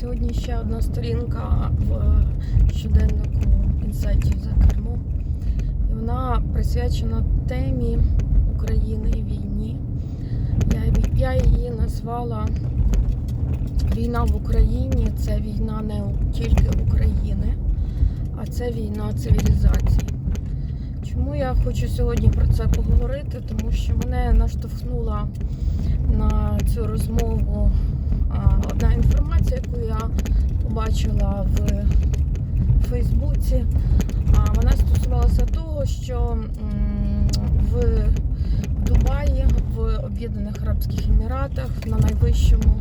Сьогодні ще одна сторінка в щоденнику інсайтів за кермом. І вона присвячена темі України і війні. Я, її назвала Війна в Україні це війна не тільки України, а це війна цивілізації. Чому я хочу сьогодні про це поговорити? Тому що мене наштовхнула на цю розмову одна інформація, яку я побачила в Фейсбуці. Вона стосувалася того, що в Дубаї, в Об'єднаних Арабських Еміратах на найвищому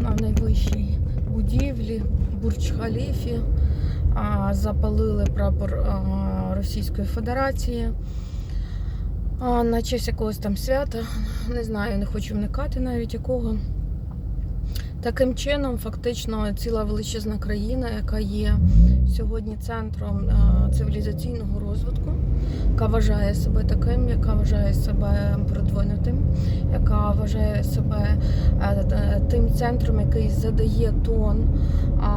на найвищій будівлі Бурдж-Халіфі запалили прапор Російської Федерації. На честь якогось там свята, не знаю, не хочу вникати навіть якого. Таким чином, фактично, ціла величезна країна, яка є сьогодні центром е, цивілізаційного розвитку, яка вважає себе таким, яка вважає себе продвинутим, яка вважає себе е, е, тим центром, який задає тон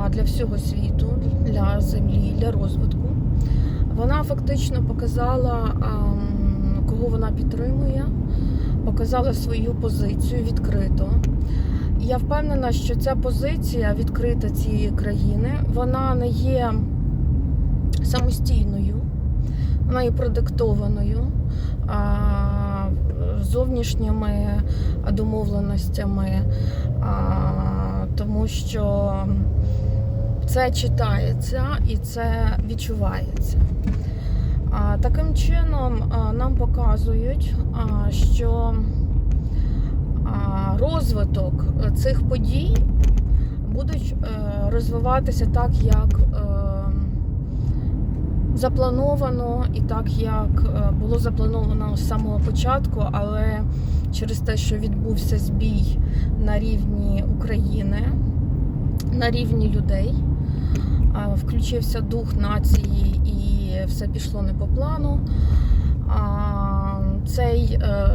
для всього світу, для землі, для розвитку. Вона фактично показала, кого вона підтримує, показала свою позицію відкрито. Я впевнена, що ця позиція відкрита цієї країни, вона не є самостійною, вона є продиктованою зовнішніми домовленостями, тому що це читається і це відчувається. Таким чином нам показують, що розвиток цих подій будуть е, розвиватися так, як е, заплановано, і так, як е, було заплановано з самого початку, але через те, що відбувся збій на рівні України, на рівні людей, включився дух нації і все пішло не по плану. Цей е,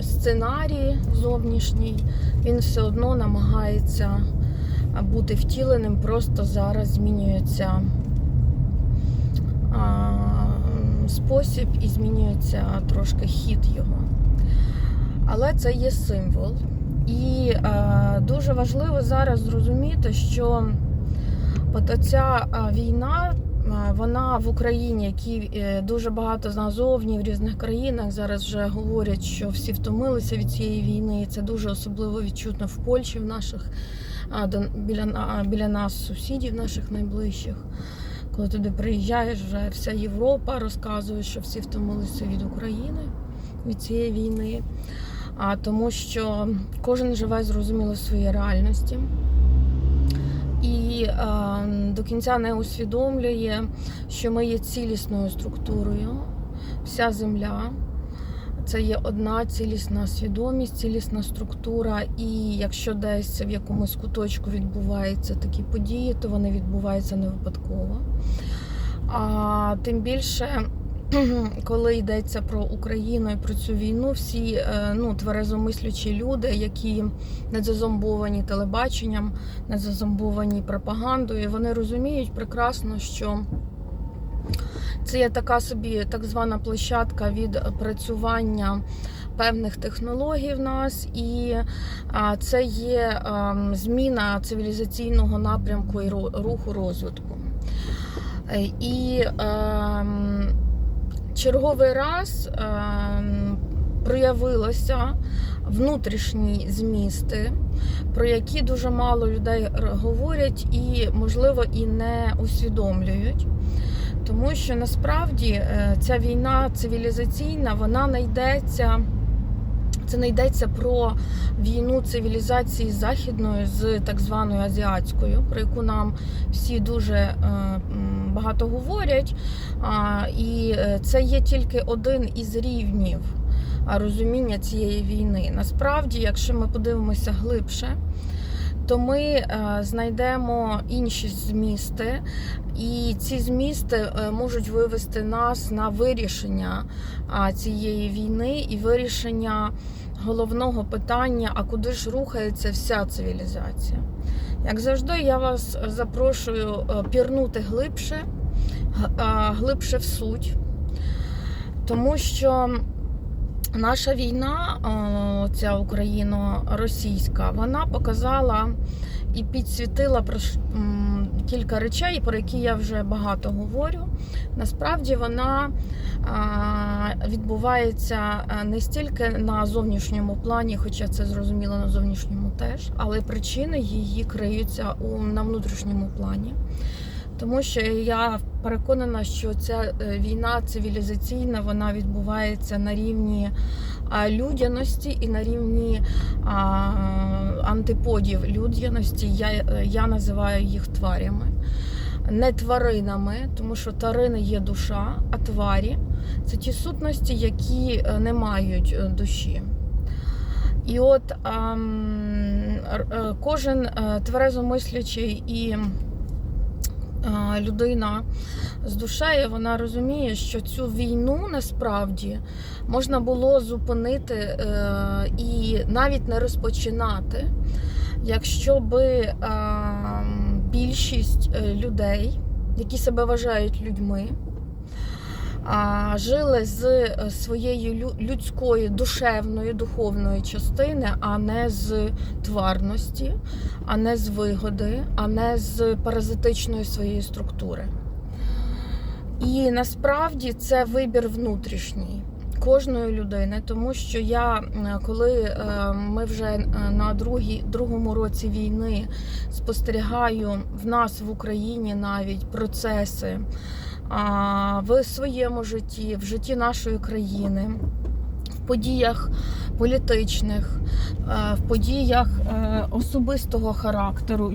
сценарій зовнішній він все одно намагається бути втіленим, просто зараз змінюється спосіб і змінюється трошки хід його. Але це є символ. І е, дуже важливо зараз зрозуміти, що от оця е, війна, вона в Україні, які е, дуже багато назовні в різних країнах зараз вже говорять, що всі втомилися від цієї війни. І це дуже особливо відчутно в Польщі, в наших біля, біля нас, сусідів наших найближчих. Коли туди приїжджаєш, вже вся Європа розказує, що всі втомилися від України, від цієї війни. А тому що кожен живе зрозуміло в своїй реальності і е, до кінця не усвідомлює, що ми є цілісною структурою, вся земля. Це є одна цілісна свідомість, цілісна структура. І якщо десь в якомусь куточку відбуваються такі події, то вони відбуваються не випадково. А тим більше, коли йдеться про Україну і про цю війну, всі е, ну, тверезомислячі люди, які не зазомбовані телебаченням, не зазомбовані пропагандою, вони розуміють прекрасно, що це є така собі так звана площадка від опрацювання певних технологій в нас, і це є ем, зміна цивілізаційного напрямку і руху розвитку. Е, І ем, черговий раз ем, проявилося внутрішні змісти, про які дуже мало людей говорять і, можливо, і не усвідомлюють. Тому що насправді е, ця війна цивілізаційна, вона не йдеться. Це не йдеться про війну цивілізації західної з так званою азіатською, про яку нам всі дуже е, багато говорять. І е, це є тільки один із рівнів розуміння цієї війни. Насправді, якщо ми подивимося глибше, то ми е, знайдемо інші змісти, і ці змісти е, можуть вивести нас на вирішення цієї війни і вирішення головного питання: а куди ж рухається вся цивілізація? Як завжди, я вас запрошую е, пірнути глибше, глибше в суть, тому що наша війна, е, ця україно-російська, вона показала і підсвітила про кілька речей, про які я вже багато говорю. Насправді вона відбувається не стільки на зовнішньому плані, хоча це зрозуміло на зовнішньому теж, але причини її криються у на внутрішньому плані. Тому що я переконана, що ця е, війна цивілізаційна вона відбувається на рівні людяності і на рівні а, антиподів людяності. Я, я називаю їх тварями. Не тваринами, тому що тварини є душа, а тварі це ті сутності, які е, не мають е, душі. І от р- е, кожен тверезомислячий і людина з душею, вона розуміє, що цю війну насправді можна було зупинити е, і навіть не розпочинати, якщо би е, більшість е, людей, які себе вважають людьми, жили з е, своєї лю- людської душевної, духовної частини, а не з тварності, а не з вигоди, а не з паразитичної своєї структури. І насправді це вибір внутрішній кожної людини, тому що я, е, коли е, ми вже на другій, другому році війни спостерігаю в нас в Україні навіть процеси в своєму житті, в житті нашої країни, в подіях політичних, е, в подіях е, особистого характеру.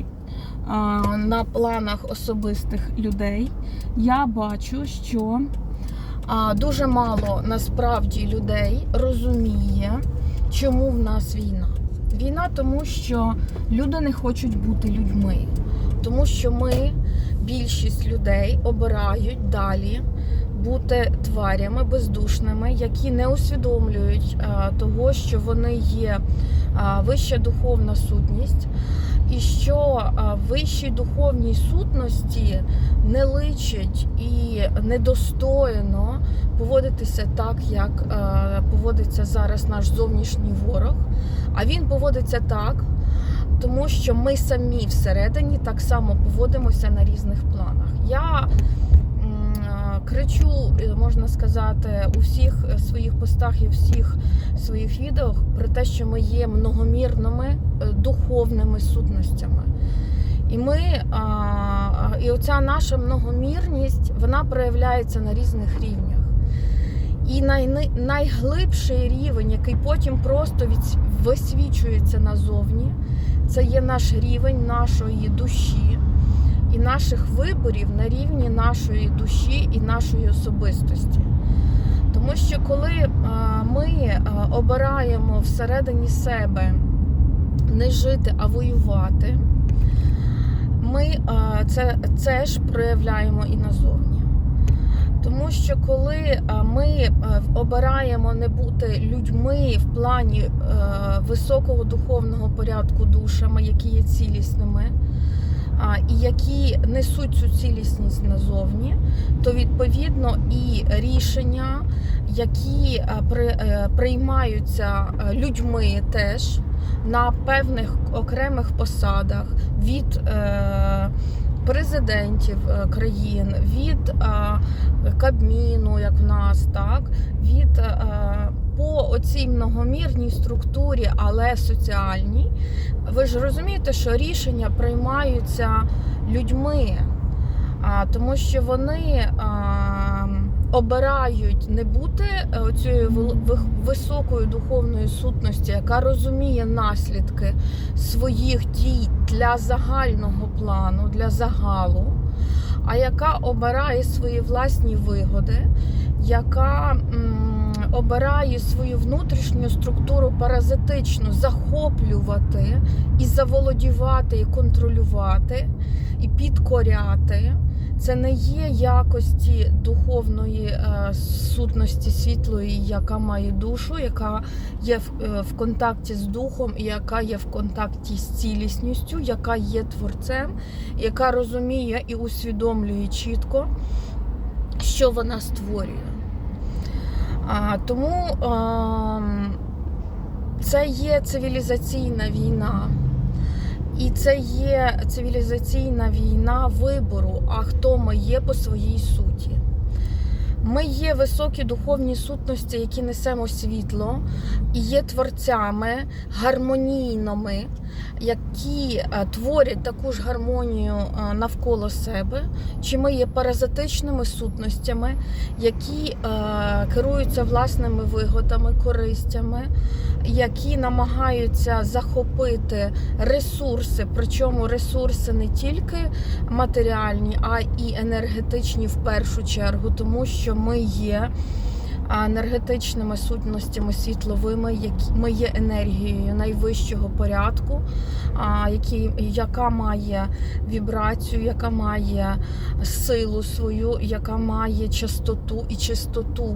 На планах особистих людей я бачу, що дуже мало насправді людей розуміє, чому в нас війна. Війна, тому що люди не хочуть бути людьми, тому що ми, більшість людей, обирають далі бути тварями бездушними, які не усвідомлюють а, того, що вони є а, вища духовна сутність, і що а, вищій духовній сутності не личить і недостойно поводитися так, як е, поводиться зараз наш зовнішній ворог. А він поводиться так, тому що ми самі всередині так само поводимося на різних планах. Я е, кричу, е, можна сказати, у всіх своїх постах і всіх своїх відео про те, що ми є многомірними е, духовними сутностями. І ми, і оця наша многомірність, вона проявляється на різних рівнях. І най, найглибший рівень, який потім просто від, висвічується назовні, це є наш рівень нашої душі і наших виборів на рівні нашої душі і нашої особистості. Тому що коли ми обираємо всередині себе не жити, а воювати, ми це, це ж проявляємо і назовні. Тому що коли ми обираємо не бути людьми в плані е, високого духовного порядку душами, які є цілісними, і які несуть цю цілісність назовні, то відповідно і рішення, які е, приймаються е, людьми теж на певних окремих посадах від е, президентів е, країн, від е, Кабміну, як в нас, так, від е, по оцій многомірній структурі, але соціальній. Ви ж розумієте, що рішення приймаються людьми, тому що вони обирають не бути е, цією високою духовною сутності, яка розуміє наслідки своїх дій для загального плану, для загалу, а яка обирає свої власні вигоди, яка обирає свою внутрішню структуру паразитично захоплювати і заволодівати, і контролювати, і підкоряти Це не є якості духовної е, сутності світлої, яка має душу, яка є в, е, контакті з духом, яка є в контакті з цілісністю, яка є творцем, яка розуміє і усвідомлює чітко, що вона створює. А, тому а, це є цивілізаційна війна. І це є цивілізаційна війна вибору, а хто ми є по своїй суті. Ми є високі духовні сутності, які несемо світло, і є творцями гармонійними, які е, творять таку ж гармонію е, навколо себе, чи ми є паразитичними сутностями, які е, керуються власними вигодами, користями, які намагаються захопити ресурси, причому ресурси не тільки матеріальні, а і енергетичні в першу чергу, тому що ми є енергетичними сутностями світловими, які ми є енергією найвищого порядку, а, які, яка має вібрацію, яка має силу свою, яка має частоту і чистоту.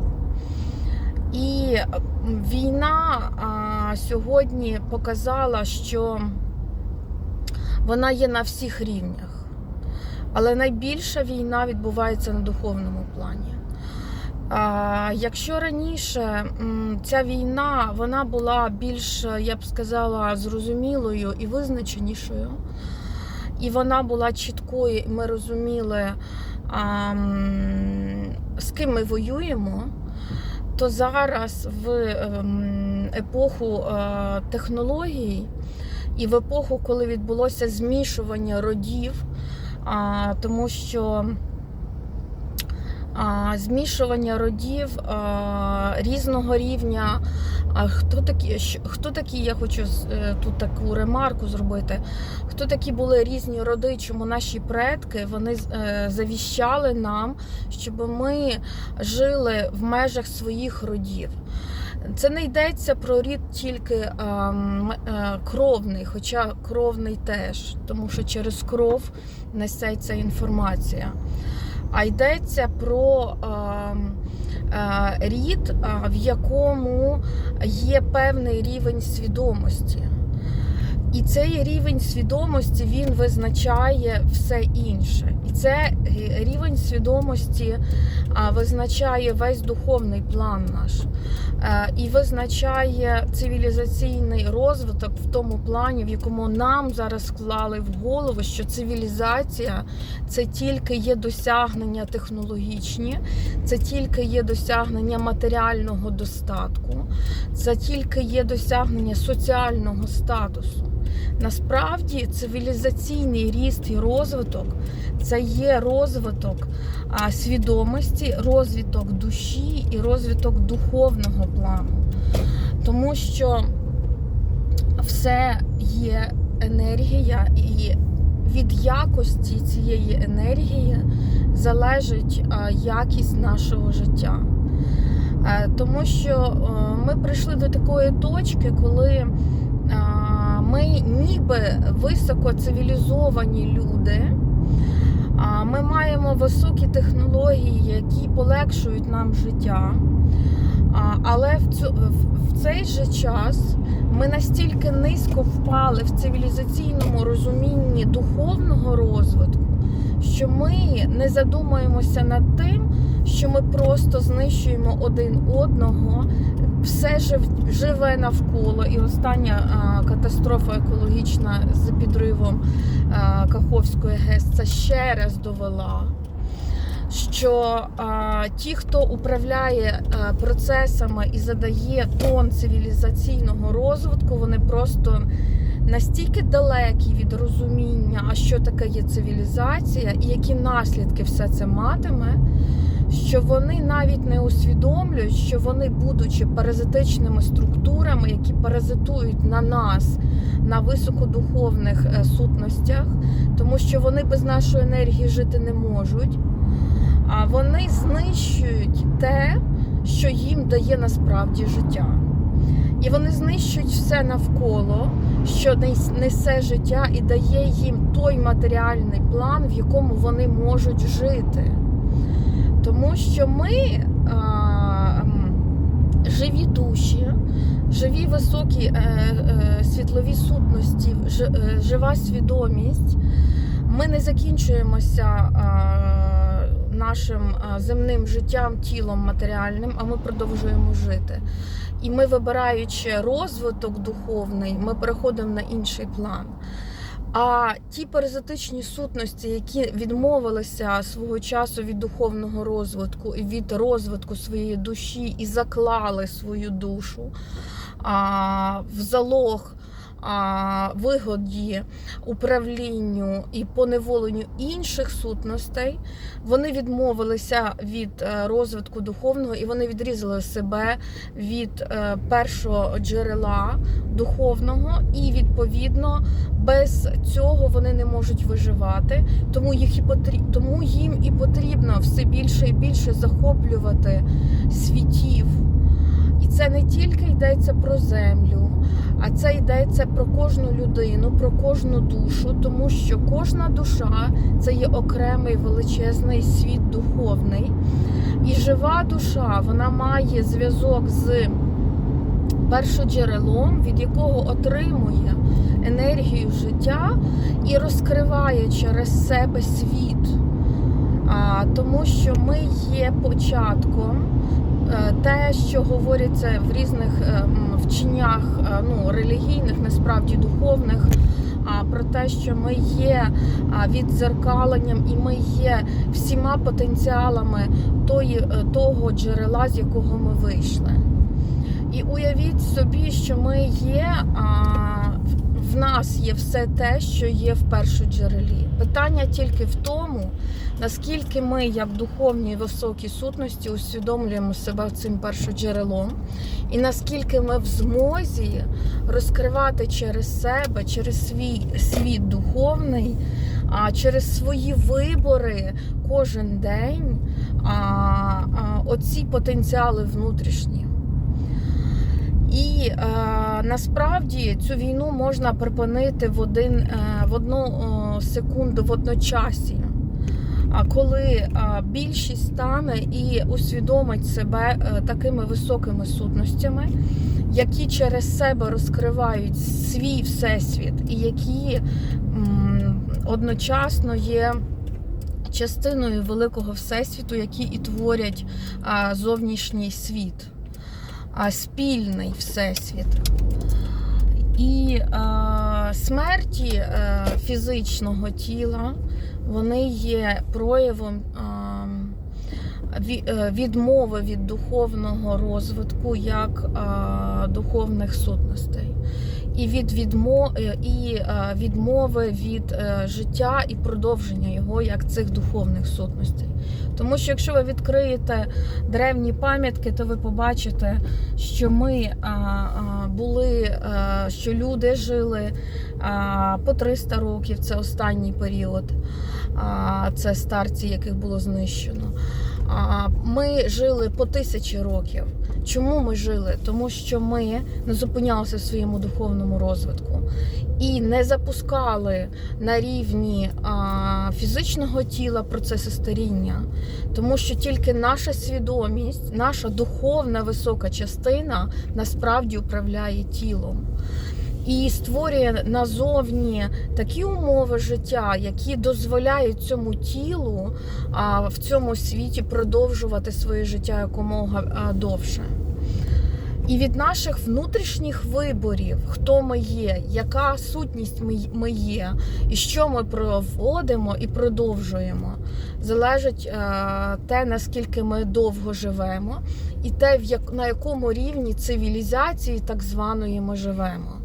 І війна а, сьогодні показала, що вона є на всіх рівнях. Але найбільша війна відбувається на духовному плані. Якщо раніше ця війна вона була більш, я б сказала, зрозумілою і визначенішою, і вона була чіткою, і ми розуміли, з ким ми воюємо, то зараз в ем, епоху е, технологій і в епоху, коли відбулося змішування родів, тому що змішування родів різного рівня. Хто такі, хто такі, я хочу е, тут таку ремарку зробити. Хто такі були різні роди, чому наші предки вони е, завіщали нам, щоб ми жили в межах своїх родів. Це не йдеться про рід тільки е, кровний, хоча кровний теж, тому що через кров несеться інформація. А йдеться про ем, е, рід, е, в якому є певний рівень свідомості. І цей рівень свідомості він визначає все інше. І це рівень свідомості визначає весь духовний план наш. Е, І визначає цивілізаційний розвиток в тому плані, в якому нам зараз вклали в голову, що цивілізація це тільки є досягнення технологічні, це тільки є досягнення матеріального достатку, це тільки є досягнення соціального статусу. Насправді цивілізаційний ріст і розвиток це є розвиток свідомості, розвиток душі і розвиток духовного плану. Тому що все є енергія, і від якості цієї енергії залежить якість нашого життя. Е, Тому що е, ми прийшли до такої точки, коли ми ніби високо цивілізовані люди. Ми маємо високі технології, які полегшують нам життя. Але в, цю, в цей же час ми настільки низько впали в цивілізаційному розумінні духовного розвитку, що ми не задумуємося над тим, що ми просто знищуємо один одного, все жив- живе навколо. І остання катастрофа екологічна з підривом Каховської ГЕС це ще раз довела. Що а, ті, хто управляє а, процесами і задає тон цивілізаційного розвитку, вони просто настільки далекі від розуміння, а що таке є цивілізація, і які наслідки все це матиме, що вони навіть не усвідомлюють, що вони, будучи паразитичними структурами, які паразитують на нас, на високодуховних е, сутностях, тому що вони без нашої енергії жити не можуть. А вони знищують те, що їм дає насправді життя. І вони знищують все навколо, що нес- несе життя і дає їм той матеріальний план, в якому вони можуть жити. Тому що ми а, живі душі, живі високі е, е, світлові сутності, е, жива свідомість. Ми не закінчуємося нашим земним життям, тілом матеріальним, а ми продовжуємо жити. І ми, вибираючи розвиток духовний, ми переходимо на інший план. А ті паразитичні сутності, які відмовилися свого часу від духовного розвитку і від розвитку своєї душі і заклали свою душу а, в залог вигоді, управлінню і поневоленню інших сутностей, вони відмовилися від е, розвитку духовного і вони відрізали себе від е, першого джерела духовного, і відповідно без цього вони не можуть виживати. Тому їх і потрібно, тому їм і потрібно все більше і більше захоплювати світів. І це не тільки йдеться про землю, а це йдеться про кожну людину, про кожну душу, тому що кожна душа це є окремий величезний світ духовний. І жива душа вона має зв'язок з першоджерелом, від якого отримує енергію життя і розкриває через себе світ. А, тому що ми є початком те, що говориться в різних е, вченнях е, ну, релігійних, насправді духовних, а про те, що ми є а, віддзеркаленням і ми є всіма потенціалами тої, е, того джерела, з якого ми вийшли. І уявіть собі, що ми є, а, в нас є все те, що є в першоджерелі. Питання тільки в тому, наскільки ми, як духовні і високі сутності, усвідомлюємо себе цим першоджерелом, і наскільки ми в змозі розкривати через себе, через свій світ духовний, а через свої вибори кожен день а, а, оці потенціали внутрішні. І е, насправді цю війну можна припинити в один е, в одну о, секунду в одночасі. А коли більшість стане і усвідомить себе е, такими високими сутностями, які через себе розкривають свій всесвіт, і які одночасно є частиною великого всесвіту, які і творять а, зовнішній світ а спільний всесвіт. І е, смерті е, фізичного тіла вони є проявом е, ві- відмови від духовного розвитку як духовних сутностей. І від відмо... е, і відмови від е, життя і продовження його як цих духовних сутностей. Тому що якщо ви відкриєте древні пам'ятки, то ви побачите, що ми були, а, що люди жили а, по 300 років, це останній період, це старці, яких було знищено. Ми жили по тисячі років. Чому ми жили? Тому що ми не зупинялися в своєму духовному розвитку і не запускали на рівні а, фізичного тіла процеси старіння. Тому що тільки наша свідомість, наша духовна висока частина насправді управляє тілом. І створює назовні такі умови життя, які дозволяють цьому тілу а, в цьому світі продовжувати своє життя якомога а, довше. І від наших внутрішніх виборів, хто ми є, яка сутність ми, є, і що ми проводимо і продовжуємо, залежить е, те, наскільки ми довго живемо, і те, на якому рівні цивілізації так званої ми живемо.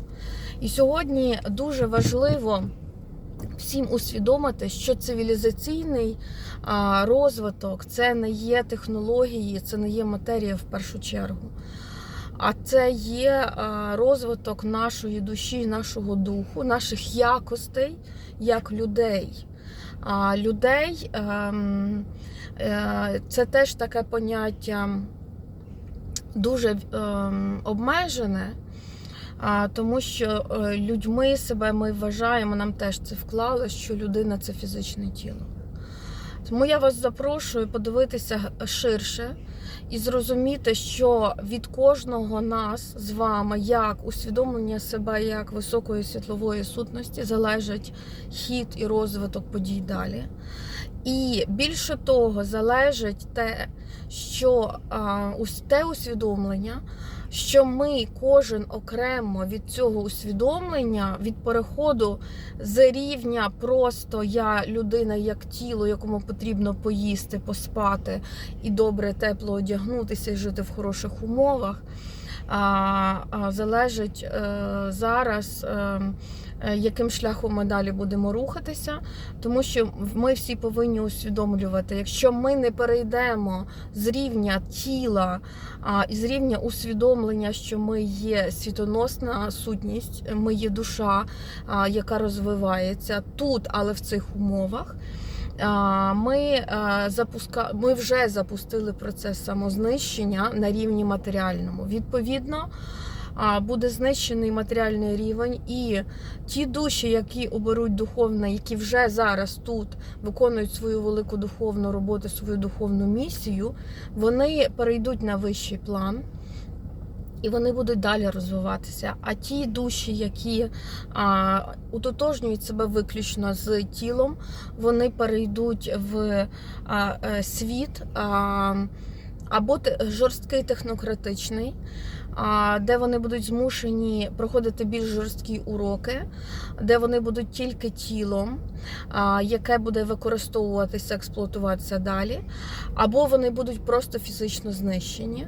І сьогодні дуже важливо всім усвідомити, що цивілізаційний розвиток це не є технології, це не є матерія в першу чергу. А це є розвиток нашої душі, нашого духу, наших якостей як людей. А людей ем, е, це теж таке поняття дуже ем, обмежене. Тому що е, людьми себе ми вважаємо, нам теж це вклали, що людина це фізичне тіло. Тому я вас запрошую подивитися ширше і зрозуміти, що від кожного нас з вами, як усвідомлення себе як високої світлової сутності, залежить хід і розвиток подій далі. І більше того, залежить те, що а, те усвідомлення, що ми кожен окремо від цього усвідомлення, від переходу з рівня просто я людина як тіло, якому потрібно поїсти, поспати і добре, тепло одягнутися і жити в хороших умовах. Залежить е, зараз, е, е, яким шляхом ми далі будемо рухатися, тому що ми всі повинні усвідомлювати, якщо ми не перейдемо з рівня тіла і з рівня усвідомлення, що ми є світоносна сутність, ми є душа, яка розвивається тут, але в цих умовах. Ми, е, запуска... ми вже запустили процес самознищення на рівні матеріальному. Відповідно, буде знищений матеріальний рівень, і ті душі, які оберуть духовне, які вже зараз тут виконують свою велику духовну роботу, свою духовну місію, вони перейдуть на вищий план. І вони будуть далі розвиватися. А ті душі, які а, утотожнюють себе виключно з тілом, вони перейдуть в а, е, світ а, або жорсткий технократичний, де вони будуть змушені проходити більш жорсткі уроки, де вони будуть тільки тілом, яке буде використовуватися, експлуатуватися далі, або вони будуть просто фізично знищені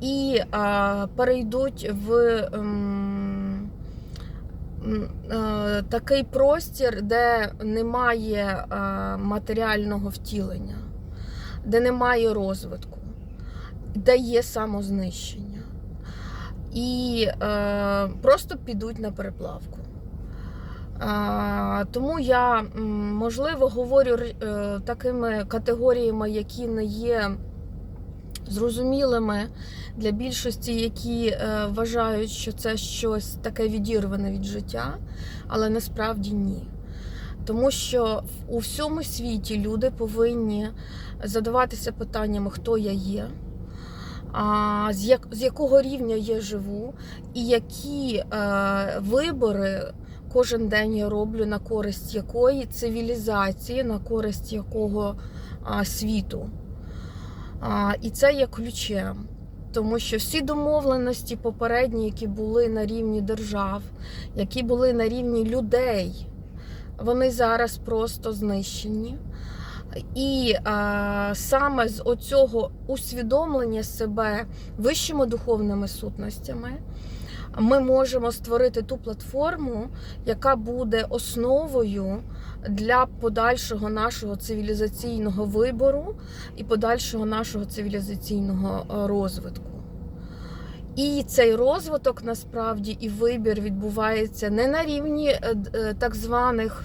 і перейдуть в. ем, е, Такий простір, де немає е, матеріального втілення, де немає розвитку, де є самознищення. І е, просто підуть на переплавку. А, тому я, можливо, говорю е, такими категоріями, які не є зрозумілими для більшості, які е, вважають, що це щось таке відірване від життя, але насправді ні. Тому що у всьому світі люди повинні задаватися питаннями, хто я є, з, як, з якого рівня я живу, і які е, вибори кожен день я роблю на користь якої цивілізації, на користь якого світу. І це є ключем. Тому що всі домовленості попередні, які були на рівні держав, які були на рівні людей, вони зараз просто знищені. І а, саме з оцього усвідомлення себе вищими духовними сутностями ми можемо створити ту платформу, яка буде основою для подальшого нашого цивілізаційного вибору і подальшого нашого цивілізаційного е, розвитку. І цей розвиток насправді і вибір відбувається не на рівні е, е, так званих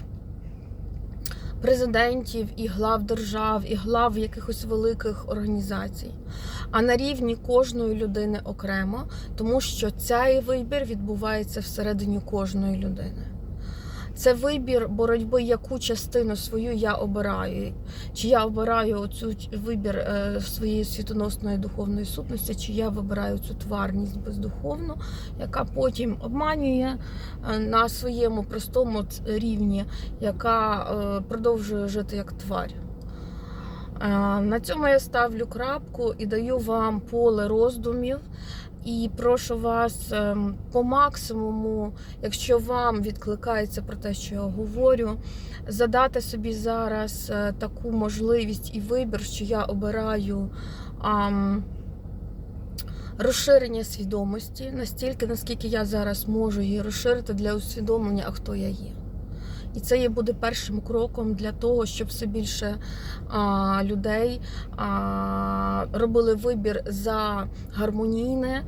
президентів і глав держав, і глав якихось великих організацій, а на рівні кожної людини окремо, тому що цей вибір відбувається всередині кожної людини. Це вибір боротьби, яку частину свою я обираю. Чи я обираю цю вибір е, своєї світоносної духовної сутності, чи я вибираю цю тварність бездуховну, яка потім обманює е, на своєму простому рівні, яка е, продовжує жити як тварь. Е, На цьому я ставлю крапку і даю вам поле роздумів. І прошу вас ем, по максимуму, якщо вам відкликається про те, що я говорю, задати собі зараз е, таку можливість і вибір, що я обираю ам, розширення свідомості настільки, наскільки я зараз можу її розширити для усвідомлення, а хто я є. І це є буде першим кроком для того, щоб все більше а, людей а, робили вибір за гармонійне,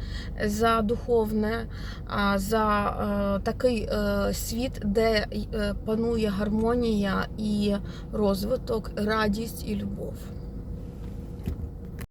за духовне, а, за а, такий а, світ, де е, панує гармонія і розвиток, радість і любов.